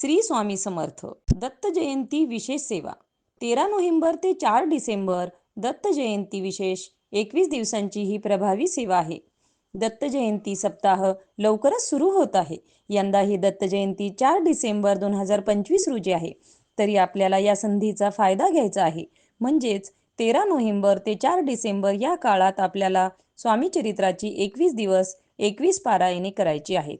श्री स्वामी समर्थ. दत्त जयंती विशेष सेवा. तेरा नोव्हेंबर ते चार डिसेंबर दत्त जयंती विशेष. एकवीस दिवसांची ही प्रभावी सेवा आहे. दत्त जयंती सप्ताह लवकरच सुरू होत आहे. यंदा ही दत्त जयंती चार डिसेंबर दोन हजार पंचवीस रोजी आहे. तरी आपल्याला या संधीचा फायदा घ्यायचा आहे. म्हणजेच तेरा नोव्हेंबर ते चार डिसेंबर या काळात आपल्याला स्वामी चरित्राची एकवीस दिवस एकवीस पारायणे करायची आहेत.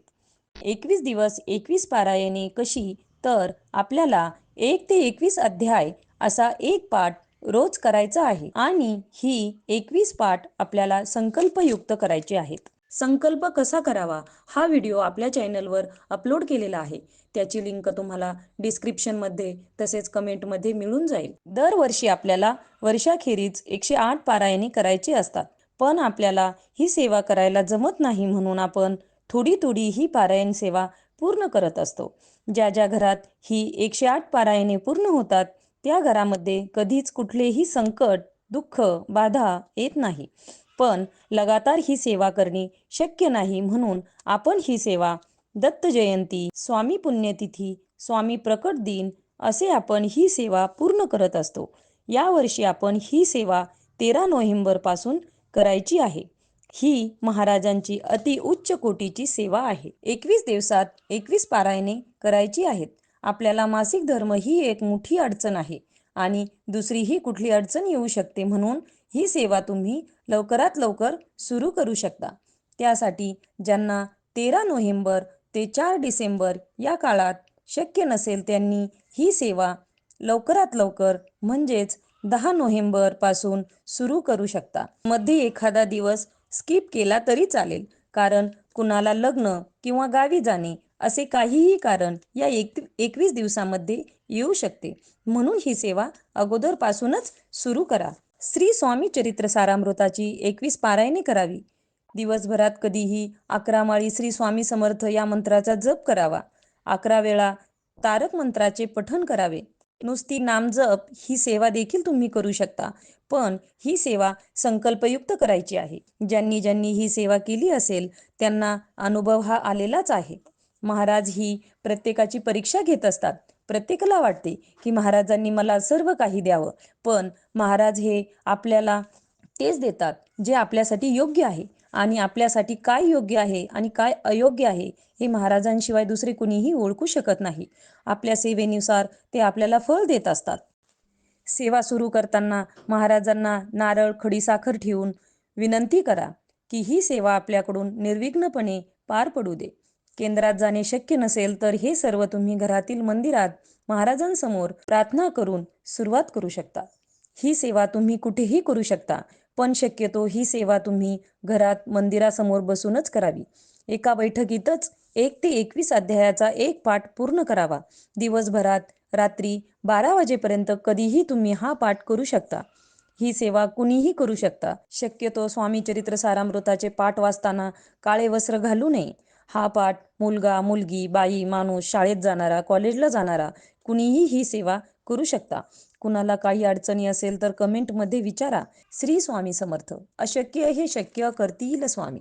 एकवीस दिवस एकवीस पारायणे कशी? तर आपल्याला एक ते एकवीस अध्याय असा एक पाठ रोज करायचा आहे. आणि ही एकवीस पाठ आपल्याला संकल्पयुक्त करायचे आहेत. संकल्प कसा करावा? हा व्हिडिओ आपल्या चॅनलवर अपलोड केलेला आहे. त्याची लिंक तुम्हाला डिस्क्रिप्शनमध्ये तसेच कमेंटमध्ये मिळून जाईल. दरवर्षी आपल्याला वर्षाखेरीज एकशे आठ पारायणे करायची असतात. पण आपल्याला ही सेवा करायला जमत नाही म्हणून आपण थोडी थोडी ही पारायण सेवा पूर्ण करत असतो. ज्या ज्या घरात ही एकशे आठ पारायणे पूर्ण होतात त्या घरामध्ये कधीच कुठलेही संकट दुःख बाधा येत नाही. पण लगातार ही सेवा करणे शक्य नाही म्हणून आपण ही सेवा दत्त जयंती स्वामी पुण्यतिथी स्वामी प्रकट दिन असे आपण ही सेवा पूर्ण करत असतो. यावर्षी आपण ही सेवा तेरा नोव्हेंबरपासून करायची आहे. ही महाराजांची अति उच्च कोटीची सेवा आहे. एकवीस दिवसात एकवीस पारायणे करायची आहेत. आपल्याला मासिक धर्म ही एक मोठी अडचण आहे आणि दुसरी ही कुठली अडचण येऊ शकते म्हणून ही सेवा तुम्ही लवकरात लवकर सुरू करू शकता. त्यासाठी ज्यांना तेरा नोव्हेंबर ते चार डिसेंबर या काळात शक्य नसेल त्यांनी ही सेवा लवकरात लवकर म्हणजेच दहा नोव्हेंबरपासून सुरू करू शकता. मध्ये एखादा दिवस स्किप केला तरी चालेल. कारण कुणाला लग्न किंवा गावी जाणे असे काहीही कारण या एक एकवीस दिवसामध्ये येऊ शकते. म्हणून ही सेवा अगोदरपासूनच सुरू करा. श्री स्वामी चरित्र सारामृताची एकवीस पारायणे करावी. दिवसभरात कधीही अकरा माळी श्री स्वामी समर्थ या मंत्राचा जप करावा. अकरा वेळा तारक मंत्राचे पठण करावे. नुसती नामजप ही सेवा देखील तुम्ही करू शकता. पण ही सेवा संकल्पयुक्त करायची आहे. ज्यांनी ज्यांनी ही सेवा केली असेल त्यांना अनुभव हा आलेलाच आहे. महाराज ही प्रत्येकाची परीक्षा घेत असतात. प्रत्येकाला वाटते की महाराजांनी मला सर्व काही द्यावं. पण महाराज हे आपल्याला तेच देतात जे आपल्यासाठी योग्य आहे. आणि आपल्यासाठी काय योग्य आहे आणि काय अयोग्य आहे हे महाराजांशिवाय दुसरे कुणीही ओळखू शकत नाही. आपल्या सेवेनुसार ते आपल्याला फळ देत असतात. सेवा सुरू करताना महाराजांना नारळ खडीसाखर ठेवून विनंती करा की ही सेवा आपल्याकडून निर्विघ्नपणे पार पडू दे. केंद्रात जाणे शक्य नसेल तर हे सर्व तुम्ही घरातील मंदिरात महाराजांसमोर प्रार्थना करून सुरुवात करू शकता. ही सेवा तुम्ही कुठेही करू शकता पण शक्यतो ही सेवा तुम्ही घरात मंदिरासमोर बसूनच करावी. एका बैठकीतच एक ते एकवीस अध्यायाचा एक पाठ पूर्ण करावा. दिवसभरात रात्री बारा वाजेपर्यंत कधीही तुम्ही हा पाठ करू शकता. ही सेवा कुणीही करू शकता. शक्यतो स्वामी चरित्र सारामृताचे पाठ वाचताना काळे वस्त्र घालू नये. हा पाठ मुलगा मुलगी बाई माणूस शाळेत जाणारा कॉलेजला जाणारा कुणीही ही सेवा करू शकता. कुणाला काही अडचणी असेल तर कमेंटमध्ये विचारा. श्री स्वामी समर्थ. अशक्य हे शक्य करतील स्वामी.